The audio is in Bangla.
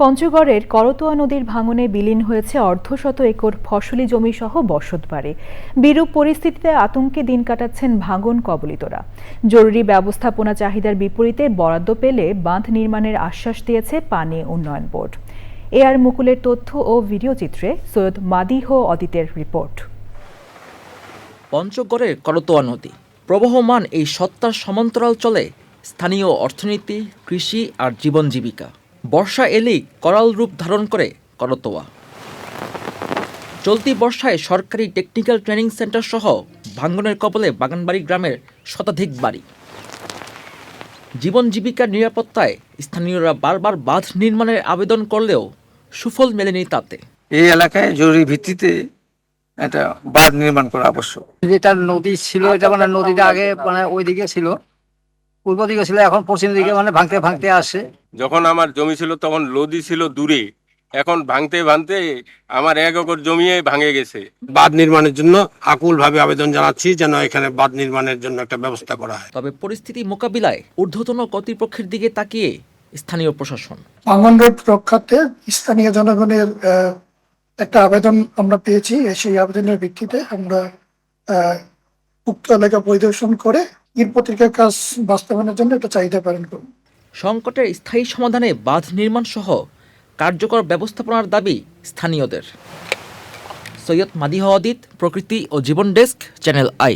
পঞ্চগড়ের করতোয়া নদীর ভাঙনে বিলীন হয়েছে অর্ধশত একর ফসলি জমি সহ বসতবাড়ি। বিরূপ পরিস্থিতিতে আতঙ্কে দিন কাটাচ্ছেন ভাঙন কবলিতরা। জরুরি ব্যবস্থাপনা চাহিদার বিপরীতে বরাদ্দ পেলে বাঁধ নির্মাণের আশ্বাস দিয়েছে পানি উন্নয়ন বোর্ড। এ আর মুকুলের তথ্য ও ভিডিও চিত্রে সৈয়দ মাদিহ অদিতের রিপোর্ট। পঞ্চগড়ের করতোয়া নদী। প্রবহমান এই সত্তার সমান্তরাল চলে স্থানীয় অর্থনীতি, কৃষি আর জীবন জীবিকা। বর্ষা এলেই করাল রূপ ধারণ করে করতোয়া। চলতি বর্ষায় সরকারি টেকনিক্যাল ট্রেনিং সেন্টার সহ ভাঙ্গনের কবলে বাগানবাড়ি গ্রামের শতাধিক বাড়ি। জীবন জীবিকার নিরাপত্তায় স্থানীয়রা বারবার বাঁধ নির্মাণের আবেদন করলেও সুফল মেলেনি তাতে। এই এলাকায় জরুরি ভিত্তিতে একটা বাঁধ নির্মাণ করা আবশ্যক। যেটা নদী ছিল এটা মানে নদীটা আগে মানে ওইদিকে ছিল পূর্ব দিকে ছিল এখন পশ্চিম দিকে মানে ভাঙতে ভাঙতে আসে। যখন আমার জমি ছিল তখন নদী ছিল দূরে। এখন ভাঙতে ভাঙতে আমার এক একর জমিয়ে ভাঙে গেছে। বাঁধ নির্মাণের জন্য আকুল ভাবে আবেদন জানাচ্ছি যেন এখানে বাঁধ নির্মাণের জন্য একটা ব্যবস্থা করা হয়। তবে পরিস্থিতি মোকাবিলায় ঊর্ধ্বতন কর্তৃপক্ষের দিকে তাকিয়ে স্থানীয় প্রশাসন। ভাঙন রোড রক্ষার্থে স্থানীয় জনগণের আহ, একটা আবেদন আমরা পেয়েছি। সেই আবেদনের ভিত্তিতে আমরা আহ, উক্ত এলাকা পরিদর্শন করে ঈদ পত্রিকার কাজ বাস্তবায়নের জন্য একটা চাহিদা পালন করুন সংকটের স্থায়ী সমাধানে বাঁধ নির্মাণ সহ কার্যকর ব্যবস্থাপনার দাবি স্থানীয়দের। সৈয়দ মাদিহ অদিত, প্রকৃতি ও জীবন ডেস্ক, চ্যানেল আই।